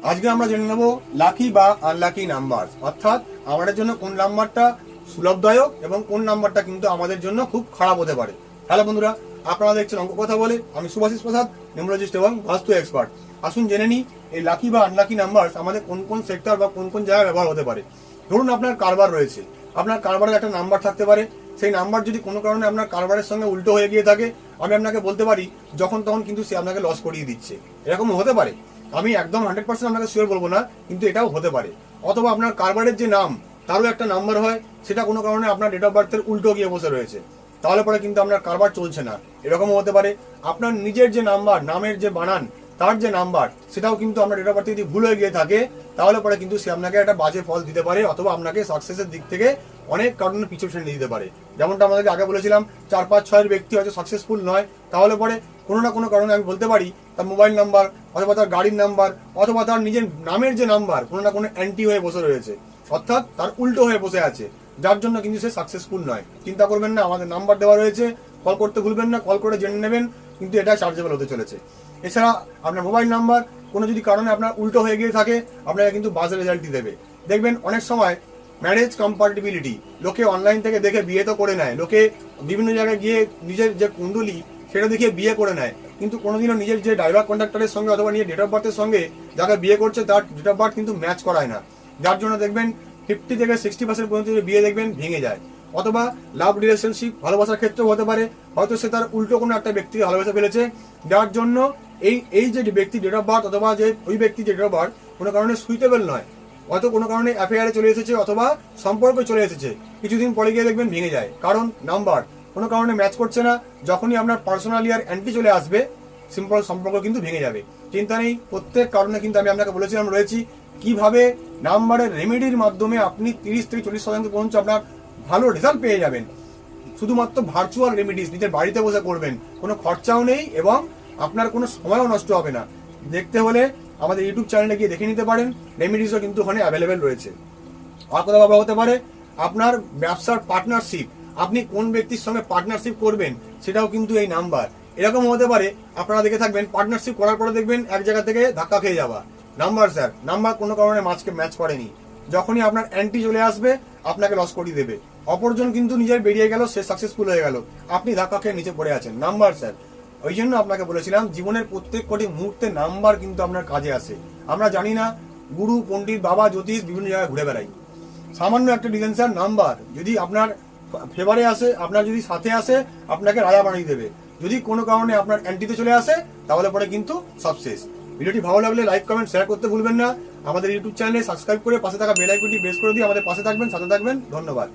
আজকে আমরা জেনে নেব লাকি বা আনলাকি নাম্বার অর্থাৎ আমাদের জন্য কোন নাম্বারটা সুলভদায়ক এবং কোন নাম্বারটা কিন্তু আমাদের জন্য খুব খারাপ হতে পারে। হ্যালো বন্ধুরা, আপনারা দেখছেন অঙ্ক কথা বলে, আমি সুভাষিস প্রসাদ, নিউমোলজিস্ট এবং বাস্তু এক্সপার্ট আসুন জেনে নিই, এই লাকি বা আনলাকি নাম্বার আমাদের কোন কোন সেক্টর বা কোন কোন জায়গায় ব্যবহার হতে পারে। ধরুন আপনার কারবার রয়েছে, আপনার কারবারের একটা নাম্বার থাকতে পারে, সেই নাম্বার যদি কোনো কারণে আপনার কারবারের সঙ্গে উল্টো হয়ে গিয়ে থাকে, আমি আপনাকে বলতে পারি, যখন তখন কিন্তু সে আপনাকে লস করিয়ে দিচ্ছে। এরকম হতে পারে? আমি একদম হান্ড্রেড পার্সেন্ট আপনাকে শিওর বলব না, কিন্তু এটাও হতে পারে। অথবা আপনার কারবারের যে নাম, তারও একটা নাম্বার হয়, সেটা কোনো কারণে আপনার ডেট অফ বার্থের উল্টো গিয়ে বসে রয়েছে। তাহলে পরে কিন্তু আপনার কারবার চলছে না। এরকমও হতে পারে। আপনার নিজের যে নাম্বার নামের যে বানান, তার যে নাম্বার সেটাও কিন্তু আপনার ডেট অফ বার্থে যদি ভুল হয়ে গিয়ে থাকে, তাহলে পরে কিন্তু সে আপনাকে একটা বাজে ফল দিতে পারে, অথবা আপনাকে সাকসেসের দিক থেকে অনেক কারণে পিছু ঠেলে দিতে পারে। যেমনটা আমাদেরকে আগে বলেছিলাম, চার, পাঁচ, ছয়ের ব্যক্তি হয়তো সাকসেসফুল নয়, তাহলে পরে কোনো না কোনো কারণে আমি বলতে পারি তার মোবাইল নাম্বার অথবা তার গাড়ির নাম্বার অথবা তার নিজের নামের যে নাম্বার কোনো না কোনো অ্যান্টি হয়ে বসে রয়েছে। অর্থাৎ তার উল্টো হয়ে বসে আছে। যার জন্য কিন্তু সে সাকসেসফুল নয়। চিন্তা করবেন না, আমাদের নাম্বার দেওয়া রয়েছে। কল করতে ভুলবেন না কল করে জেনে নেবেন, কিন্তু এটা চার্জেবল হতে চলেছে। এছাড়া আপনার মোবাইল নাম্বার কোনো যদি কারণে আপনার উল্টো হয়ে গিয়ে থাকে, আপনাকে কিন্তু বাজে রেজাল্টই দেবে। দেখবেন অনেক সময় ম্যারেজ কম্পার্টিবিলিটি লোকে অনলাইন থেকে দেখে বিয়ে তো করে নেয়। লোকে বিভিন্ন জায়গায় গিয়ে নিজের যে কুণ্ডলি সেটা দেখিয়ে বিয়ে করে নেয়। কিন্তু কোনোদিনও নিজের যে ড্রাইভার কন্ডাক্টরের সঙ্গে অথবা নিজের ডেট অফ বার্থের সঙ্গে যাকে বিয়ে করছে, তার ডেট অফ বার্থ কিন্তু ম্যাচ করায় না। যার জন্য দেখবেন ফিফটি থেকে সিক্সটি পার্সেন্ট পর্যন্ত যে বিয়ে দেখবেন ভেঙে যায়। অথবা লাভ রিলেশনশিপ ভালোবাসার ক্ষেত্রেও হতে পারে। হয়তো সে তার উল্টো কোনো একটা ব্যক্তিকে ভালোবাসা ফেলেছে। যার জন্য এই এই যে ব্যক্তি ডেট অফ বার্থ অথবা যে ওই ব্যক্তি যে ডেট অফ বার্থ কোনো কারণে সুইটেবল নয়। হয়তো কোনো কারণে অ্যাফেয়ারে চলে এসেছে অথবা সম্পর্ক চলে এসেছে। কিছুদিন পরে গিয়ে দেখবেন ভেঙে যায়। কারণ নাম্বার কোনো কারণে ম্যাচ করছে না, যখনই আপনার পার্সোনালি আর অ্যান্টি চলে আসবে সিম্পল সম্পর্ক কিন্তু ভেঙে যাবে। চিন্তা নেই, প্রত্যেক কারণে কিন্তু আমি আপনাকে বলেছিলাম, রয়েছি। কীভাবে নাম্বারের রেমেডির মাধ্যমে আপনি তিরিশ থেকে চল্লিশ শতাংশ পর্যন্ত আপনার ভালো রেজাল্ট পেয়ে যাবেন। শুধুমাত্র ভার্চুয়াল রেমিডিস নিজের বাড়িতে বসে করবেন। কোনো খরচাও নেই এবং আপনার কোনো সময়ও নষ্ট হবে না। দেখতে হলে আমাদের ইউটিউব চ্যানেলে গিয়ে দেখে নিতে পারেন। রেমিডিসও কিন্তু ওখানে অ্যাভেলেবেল রয়েছে। আর হতে পারে, আপনার ব্যবসার পার্টনারশিপ আপনি কোন ব্যক্তির সঙ্গে পার্টনারশিপ করবেন সেটাও কিন্তু এই নাম্বার এরকম হতে পারে, আপনারা দেখে থাকবেন পার্টনারশিপ করার পরে দেখবেন এক জায়গা থেকে ধাক্কা খেয়ে যাওয়া। নাম্বার স্যার নাম্বার কোনো কারণে মাছকে ম্যাচ করেনি। যখনই আপনার অ্যান্টি চলে আসবে, আপনাকে লস করিয়ে দেবে। অপরজন কিন্তু নিজের বেরিয়ে গেল, সে সাকসেসফুল হয়ে গেল। আপনি ধাক্কা খেয়ে নিচে পড়ে আছেন। নাম্বার স্যার ওই জন্য আপনাকে বলেছিলাম, জীবনের প্রত্যেক কটি মুহূর্তে নাম্বার কিন্তু আপনার কাজে আসে। আমরা জানি না, গুরু, পণ্ডিত, বাবা, জ্যোতিষ বিভিন্ন জায়গায় ঘুরে বেড়াই সামান্য একটা ডিজাইন স্যার নাম্বার যদি আপনার ফেভারে আসে, আপনার যদি সাথে আসে, আপনাকে রাজা বানিয়ে দেবে। যদি কোনো কারণে আপনার অ্যান্টিতে চলে আসে, তাহলে পরে কিন্তু সব শেষ। ভিডিওটি ভালো লাগলে লাইক কমেন্ট শেয়ার করতে ভুলবেন না। আমাদের ইউটিউব চ্যানেলে সাবস্ক্রাইব করে পাশে থাকা বেল আইকনটি বেস করে দিয়ে আমাদের পাশে থাকবেন, সাথে থাকবেন। ধন্যবাদ।